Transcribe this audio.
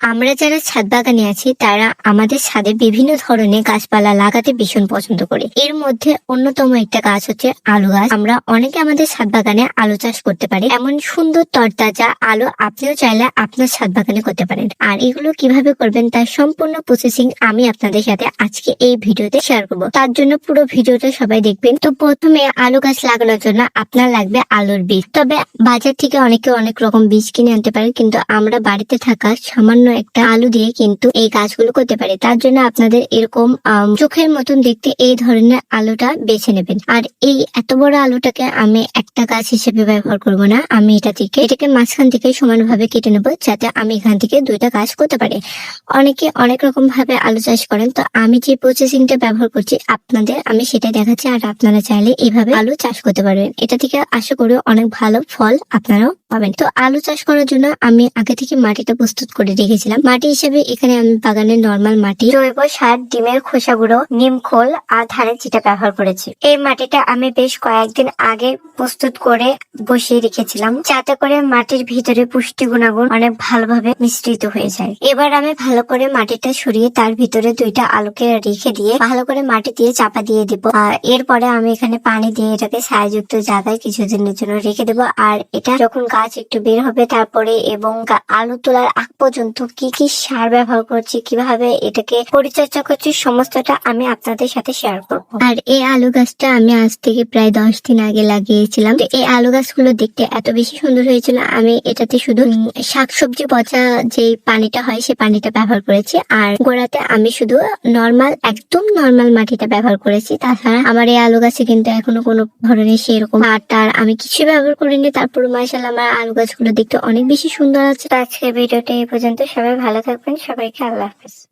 আমরা যারা ছাদ বাগানে আছি, তারা আমাদের ছাদে বিভিন্ন ধরনের গাছপালা লাগাতে ভীষণ পছন্দ করি। এর মধ্যে অন্যতম একটা গাছ হচ্ছে আলু গাছ। আমরা অনেকে আমাদের ছাদ বাগানে আলু চাষ করতে পারি। এমন সুন্দর তরতাজা আলু আপনিও চাইলে আপনার ছাদ বাগানে করতে পারেন। আর এগুলো কীভাবে করবেন তার সম্পূর্ণ প্রসেসিং আমি আপনাদের সাথে আজকে এই ভিডিওতে শেয়ার করব। তার জন্য পুরো ভিডিওটা সবাই দেখবেন। তো প্রথমে আলু গাছ লাগানোর জন্য আপনার লাগবে আলুর বীজ। তবে বাজার থেকে অনেকে অনেক রকম বীজ কিনে আনতে পারে, কিন্তু আমরা বাড়িতে থাকা সামান্য একটা আলু দিয়ে কিন্তু এই গাছগুলো করতে পারি। তার জন্য আপনাদের এরকম চোখের মতন দেখতে এই ধরনের আলুটা বেছে নেবেন। আর এই এত বড় আলুটাকে আমি একটা গাছ হিসেবে ব্যবহার করব না। আমি এটা থেকে, এটাকে মাঝখান থেকে সমানভাবে কেটে নেব যাতে আমি এখান থেকে দুইটা গাছ করতে পারি। অনেকে অনেক রকম ভাবে আলু চাষ করেন, তো আমি যে প্রসেসিংটা ব্যবহার করছি, আপনাদের আমি সেটা দেখাচ্ছি। আর আপনারা চাইলে এইভাবে আলু চাষ করতে পারবেন। এটা থেকে আশা করি অনেক ভালো ফল আপনারাও পাবেন। তো আলু চাষ করার জন্য আমি আগে থেকে মাটিটা প্রস্তুত করে রেখেছিলাম মাটি হিসেবে এখানে আমি বাগানের নর্মাল মাটি, জৈব সার, ডিমের খোসা গুঁড়ো, নিম খোল আর ধানের চিটা ব্যবহার করেছি। এই মাটিটা আমি বেশ কয়েকদিন আগে প্রস্তুত করে বসিয়ে রেখেছিলাম, যাতে করে মাটির ভিতরে পুষ্টি গুণাগুণ অনেক ভালোভাবে মিশ্রিত হয়ে যায়। এবার আমি ভালো করে মাটিটা সরিয়ে তার ভিতরে দুইটা আলুকে রেখে দিয়ে ভালো করে মাটি দিয়ে চাপা দিয়ে দিব। এরপরে আমি এখানে পানি দিয়ে এটাকে ছায়াযুক্ত জায়গায় কিছুদিনের জন্য রেখে দেবো। আর এটা যখন গাছ একটু বের হবে তারপরে এবং আলু তোলার আগ পর্যন্ত কি কি সার ব্যবহার করছি কীভাবে এটাকে পরিচর্যা করছি সমস্তটা আমি আপনাদের সাথে শেয়ার করব। আর এই আলু গাছটা আমি আজ থেকে প্রায় দশ দিন আগে লাগিয়েছিলাম। তো এই আলু গাছগুলো দেখতে এত বেশি সুন্দর হয়েছিল আমি এটাতে শুধু শাকসবজি পচা যে পানিটা হয় সেই পানিটা ব্যবহার করেছি। আর গোড়াতে আমি শুধু নর্মাল একদম নর্মাল মাটিটা ব্যবহার করেছি। তাছাড়া আমার এই আলু গাছে কিন্তু এখনও কোনো ধরনের সেরকম সার টার আমি কিছু ব্যবহার করিনি। তারপর মাসাল আমার আলু গাছগুলো দেখতে অনেক বেশি সুন্দর আছে। আজকে ভিডিওটা এই পর্যন্ত। সবাই ভালো থাকবেন। সবাইকে আল্লাহ হাফেজ।